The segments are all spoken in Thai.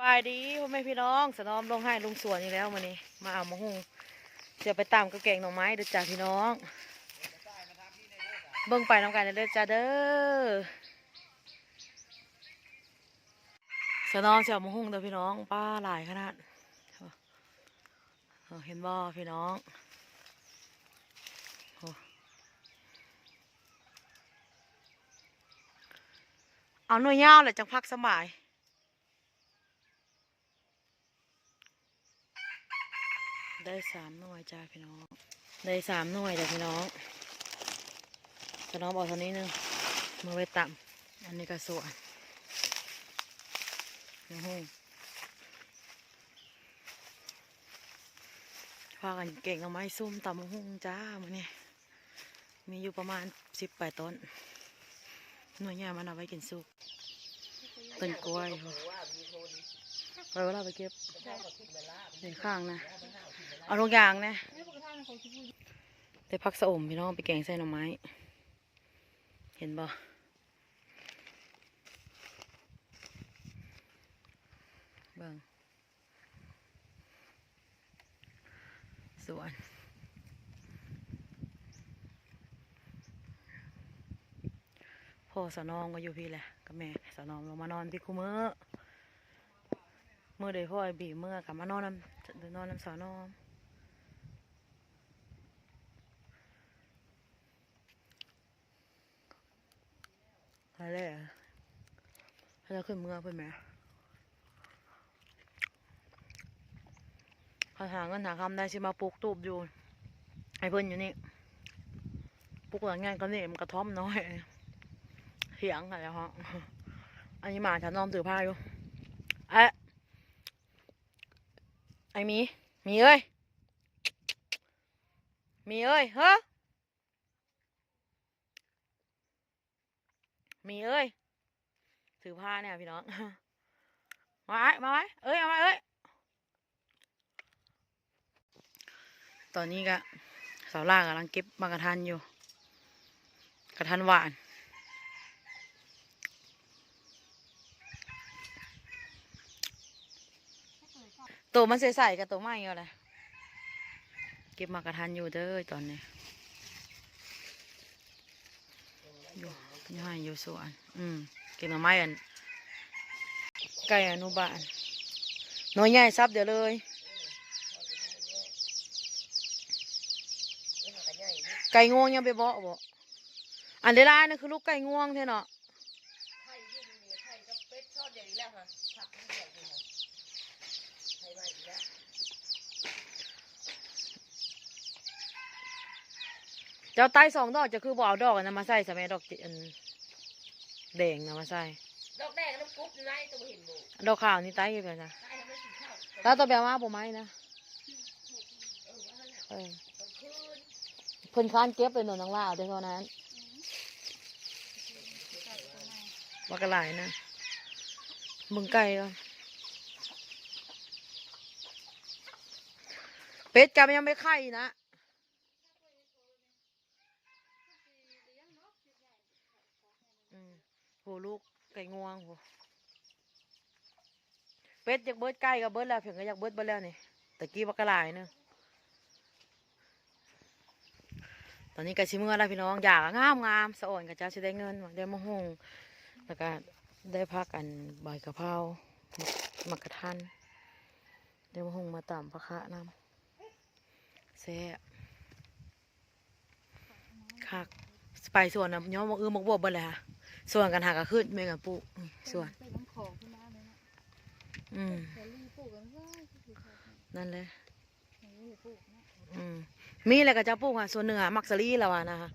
บายดีพ่อแม่พี่น้องสนอมลงให้ลุงสวนอีกแล้วมานี่มาเอามะฮุงเสียไปตามกระแกงหน่อไม้เด้อจ้าพี่น้อง เบิ่งไปน้ำกันเด้อจ้าเด้อสนอมเสียมะฮุงเด้อพี่น้อง ป้าหลายขนาดเห็นบ่พี่น้องเอาหน่วยยาวเลยจังพักสบาย ได้สามหน่วยจ้าพี่น้อง ได้สามหน่วยจ้าพี่น้องจะน้องบอกเท่านี้หนึงมือไว้ต่ำอันนี้ก็ส่วนโอ้โหพากันเก่งเอาไม้ซุ่มต่ำหุ่งจ้ามันนี่มีอยู่ประมาณสิบแปดต้น หน่วยใหญ่มันเอาไว้กินซุปต้นกล้วย ไปเวลาไปเก็บในข้างนะ เอาทุกอย่างนะได้พักสะอมพี่น้องไปแกงใส่หน่อไม้ เห็นบ่เบิ่งสวนพ่อสนองก็อยู่พี่แหละกับแม่สนองลงมานอนพี่คุเมือ เมื่อใดพ่อไอบีเมื่อกลับมานอนน้ำนอนน้ำสอนอมอะไรอะให้เราขึ้นเมื่อเพื่อนไหมขาหาเงินหาคำได้สิมาปลูกตูบอยู่ไอ้เพื่อนอยู่นี่ปลูกหลังงานก็นี่มันกระท่อมน้อยเถียงกันแล้วฮะอันนี้มาฉันนอนถือผ้าอยู่เอ๊ะ อ้มี มีเอ้ย มีเอ้ยเฮ้อมีเอ้ย ถือผ้าเนี่ยพี่น้อง มาไว้มาไว้เอ้ยเอาไว้เอ้ย ตอนนี้ก็สาวล่ากำลังเก็บมากระทันอยู่ กระทันหวาน ตัวมันใสๆกับตัวไม่เอาเลยเก็บมากระทันอยู่เด้อตอนนี้อยู่อยู่ให้อยู่สวนอืมเก็บหน่อไม้อันไก่อนุบาลน่อยใหญ่ซับเดี๋ยวเลยไก่งวงยังไปเบาะบ่อันเดยวลานั่นคือลูกไก่งวงเท่เนาะ เจ้าไต้สองดอกจะคือบ่เอาดอกอันนั้นมาใส่สมัยดอกจิอันแดงนะมาใส่ ดอกแดงน้ำกุ๊บอยู่ไรตัวเห็นบุดอกขาวนี่ไต้อยู่เลยนะใช่ทำไมถึงเข้าแล้วตัวแบลมาบ่ไหมนะเออตอนคืนเพิ่นค้านเก็บไปหน่นนางล่าเอาแต่เท่านั้นว่ากระหลายนะมึงไก่ก่อน เป็ดกับยังไม่ไข่นะ อืมโหลูกไก่งวงโหเป็ดอยากเบิดไก่กับเบิดแล้วเพียงก็อยากเบิดเบิดแล้วนี่ตะกี้ว่ากระลายเนอะตอนนี้ก็ชิเมื่อแล้วพี่น้องอยากงามงามสะอ่อนกับเจ้าสิได้เงินได้มะฮงแล้วก็ได้พักอันใบกะเพราหมักกระทันได้มะฮงมาต่ำพะคะน้ำ แซ่บคักไปส่วนนะย้อมมะอือมะบวบเบิดเลยค่ะส่วนกันหากระขึ้นเมกันปลูกนี่ส่วนเป็นน้ำของขึ้นมาเลยนะอืมแต่ลีปลูกกันว่าคือเขานั่นเลยเขาปลูกนะอืมมีอะไรก็จะปลูกอะส่วนหนึ่งอะมักสลีแล้วอะนะคะ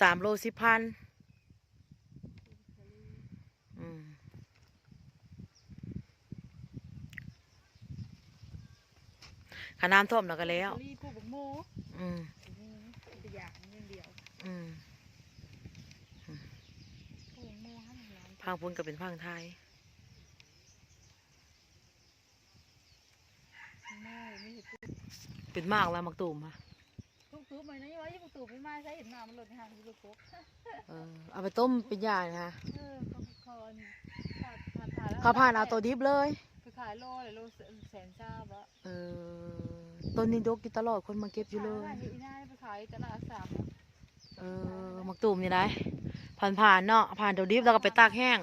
สามโลสิบพันอืม ขาน้ำท่วมแล้วก็แล้วลีปลูกบักโมอืมเป็นอย่างนี้เดียวอืมปลูกโมให้มันหลายพังพุนก็เป็นพังไทยโมไม่เห็นปลูกเป็นมากแล้วมักตูมค่ะปลูกตูบไหมนะยังว่ายังปลูกตูบไม่มาใช้เห็นหน้ามันหล่นห่างที่ปลูกเออเอาไปต้มเป็นยานะคะเออเขาคอนขาดขาดขายแล้วเขาผ่านเอาตัวดิบเลยไป ขายโลเลยโลแสนเจ้าบะเออต้นนี้ดกอยู่ตลอดคนมาเก็บอยู่เลยขายอีน่าไปขายตลาดสามเออมักตูมนี่ได้ผ่านผ่านๆเนาะผ่านตัวดิบแล้วก็ไปตากแห้ง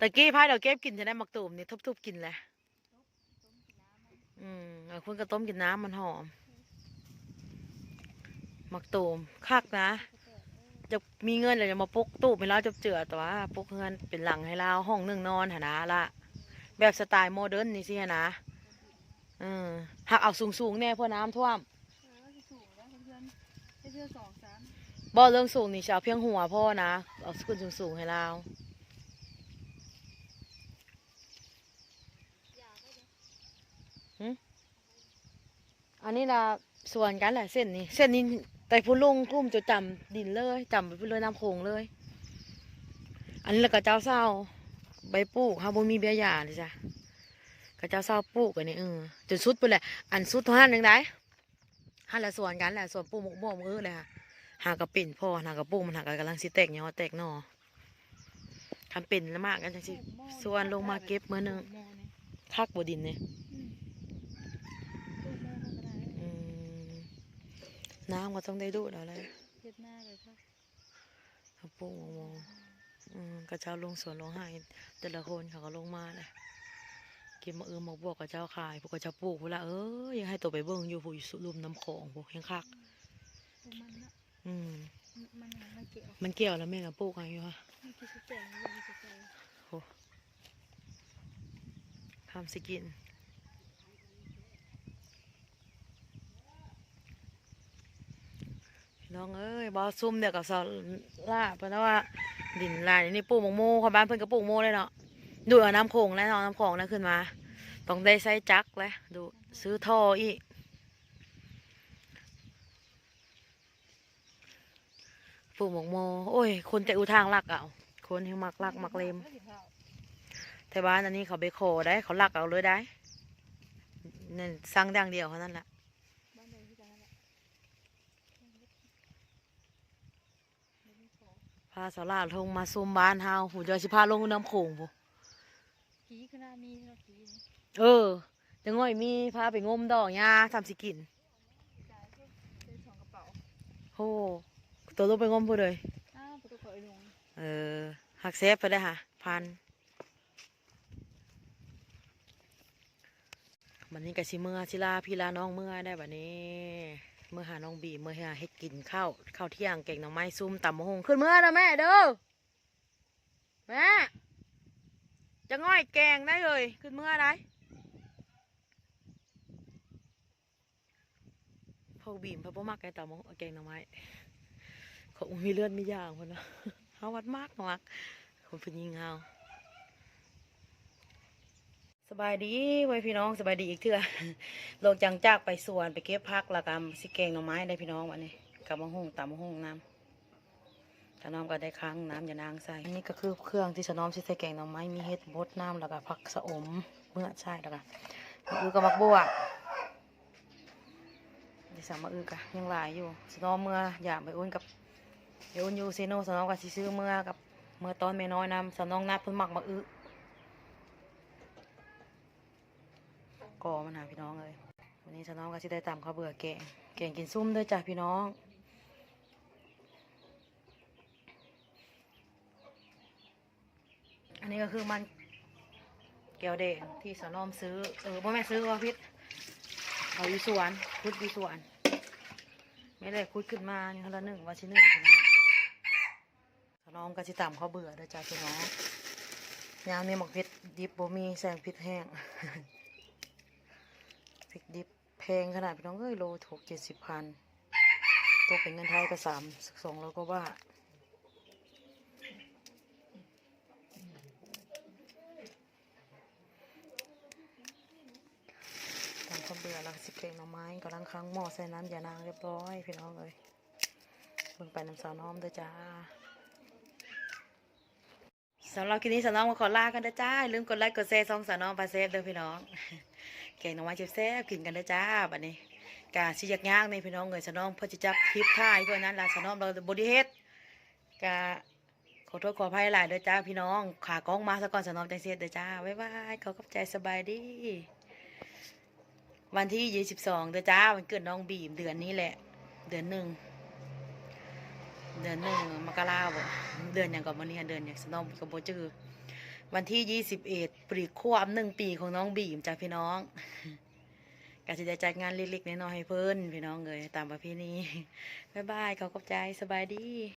ตะกี้พายเราเก็บกินจะได้มักตูมนี่ทุบๆกินแหละอืมเอาคนก็ต้มกินน้ำมันหอม มักตูมคักนะ จะมีเงินเลยจะมาปุกตู้ไปแล้วจะเจือแต่ว่าปุกเงินเป็นหลังให้เราห้องหนึ่งนอนหนนะละแบบสไตล์โมเดิร์นนี่สิหนนะอืมหักเอาสูงๆแน่เพราะน้ำท่วมเออสูงแล้วเพื่อนเพื่อนสองสามบ่เรื่องสูงนี่จะเอาเพียงหัวพ่อนะเอาขึ้นสูงๆให้เราอันนี้ละส่วนกันแหละเส้นนี้เส้นนี้ แต่พุ่นลงกลุ่มจะจำดินเลยจำไปพุ่นเลยน้ำโขงเลย อันนี้แล้วก็เจ้าเศร้าใบปลูกฮาบ่มีเบี้ยหยาเลยจ้ะก็เจ้าเศร้าปลูกกันนี่เออจนสุดไปเลยอันสุดเท่านั้นหนึ่งได้หันละส่วนกันแหละส่วนปลูกหมกม่วงมือเลยค่ะหากระปิ่นพ่อหากระปุ้งมันหากกำลังสิแตกเนาะแตกหนอทำเป็นแล้วมากกันจังสิส่วนลงมาเก็บมือหนึ่งคักบดินเนี่ยอืม น้ำก็ต้องได้ดูดเอาเลยเฮ็ดหน้าเลยค่ะกระปุ้งมองอืมกระเจ้าลงสวนลงให้แต่ละคนเขาก็ลงมาเลยเก็บมาเอือมาบวกกับเจ้าขายพวกกระเจ้าปลูกเวลาเออยังให้ตัวไปเบิ่งอยู่ผู้อยู่สุรุมน้ำของพวกยังคักมันนะอืมมันมันเกี่ยวมันเกี่ยวแล้วแม่กับปลูกอะไรอยู่ฮะไม่คิดจะแจงไม่คิดจะแจงทำสกิน น้องเอ้ยบอซุ่มเดี๋ยวกับสล่าเพราะว่าดินลายนี่ปลูกหมกโมคนบ้านเพิ่นก็ปลูกโมเลยเนาะดูเอาน้ำโขงแล้วเนาะน้ำโขงแล้วขึ้นมา ต้องได้ใส่จักรเลยดูซื้อท่ออีกปลูกหมกโม โอ้ย คนแต่อุทางลักเอาคนที่มักลักมักเลมแต่บ้านอันนี้เขาไปขอได้เขาลักเอาเลยได้นั่นสั่งอย่างเดียวเท่านั้นแหละ บ้านเดิมที่กันนั่นแหละ พาสาวลาลงมาซุมบ้านเฮาหูจอยสิพาลงน้ำโขงพูผีขนาดมีเราผีนี่เออจังง่อยมีพาไปงมดอกหญ้าทำสิกินจ่ายเพิ่มเป็นสองกระเป๋าโหตัวลูกไปงมพูดเลยอ้าวประตูเปิดลงเออหักเซฟไปได้ค่ะพันมันนี้กะสิเมื่อสิลาพี่ลาน้องเมื่อได้แบบนี้ เมื่อหาน้องบีเมื่อหาให้กินข้าวข้าวเที่ยงเก่งหน่อไม้ซุ่มตำมะฮงขึ้นเมื่อนะแม่เด้อแม่จะง่อยแกงได้เลยขึ้นเมื่อได้พวกบีมพระพ่อมักแกงตำมะฮงแกงหน่อไม้เขามีเลือดมีอย่างคนนะเฮาวัดมากมากคนเป็นยิงเฮา สบายดีไว้พี่น้องสบายดีอีกเถื่อลงจังจากไปสวนไปเก็บพักแล้วก็สิแกงหน่อไม้ได้พี่น้องวันนี้กับมะฮุ่งตำมะฮุ่งน้ำถ้าน้องก็ได้ค้างน้ำอย่านางใส่อันนี้ก็คือเครื่องที่สน้อมสิใส่แกงหน่อไม้มีเห็ดบดน้ำแล้วก็ผักสะอมเมื่อใช่แล้วก็มะอือกับมักบัวเดี๋ยวสามมะอือกะยังหลายอยู่สน้อมเมื่ออยากไปอุ่นกับเดี๋ยวอุ่นอยู่เซโนสน้องก็สิซื้อเมื่อกับเมื่อตอนไม่น้อยน้ำสน้องนัดเพิ่นมักมาอึ ก่อมันหาพี่น้องเลยวันนี้สน้องก็สิได้ตำข้าวเบื่อแกงแกงกินซุ่มด้วยจ้ะพี่น้องอันนี้ก็คือมันแก้วแดงที่สนอมซื้อ เออพ่อแม่ซื้อว่าพิษเอาอยู่สวนพุดอยู่สวนไม่ได้คุยขึ้นมานี่คนละหนึ่งวันที่หนึ่งน้องถ้าน้องก็สิตามเขาเบื่อเด้อจ้าพี่น้องยามนี้หมกพริกดิบบ่มีแซงพริกแห้ง พริกดิบแพงขนาดพี่น้องเอ้ยโลถูกเจ็ดสิบพันตัวเป็นเงินไทยก็สามสองร้อยกว่าบาทตามเขาเบื่อแล้วสิเกงหน่อไม้กำลังค้างหม้อใส่น้ำยานางเรียบร้อยพี่น้องเลยเบิ่งไปน้ำสาวน้อมเด้อจ้า สำหรับคลิปนี้สาวน้องมาขอลากันเด้อจ้าลืมกดไลค์กดแชร์ซองสาวน้องปลาเซฟเด้อพี่น้องแกงหน่อไม้แซ่บๆกินกันเด้อจ้าบัดนี้กาสิยากยากในพี่น้องเอ้ยสาวน้องเพื่อจะจับคลิปท่ายเพื่อนั้นล่ะสาวน้องเราบริเฮ็ดกาขขอโทษขออภัยหลายเด้อจ้าพี่น้อง ขากล้องมาซะก่อนสนอมจังเสียเด้อจ้าบ๊ายบายขอกับใจสบายดี วันที่ยี่สิบสองเด้อจ้าวันเกิดน้องบีมเดือนนี้แหละ เดือนหนึ่ง เดือนหนึ่งมกราบ่เดือนอย่างกับวันนี้เดือนอย่างสนองกับโบจือวันที่ยี่สิบเอ็ดปรีความหนึ่งปีของน้องบีมจ้าพี่น้องกาสิได้จัดงานเล็กๆน้อยๆให้เพิ่นพี่น้องเลยตามประเพณีบ๊ายบายขอขอบใจสบายดี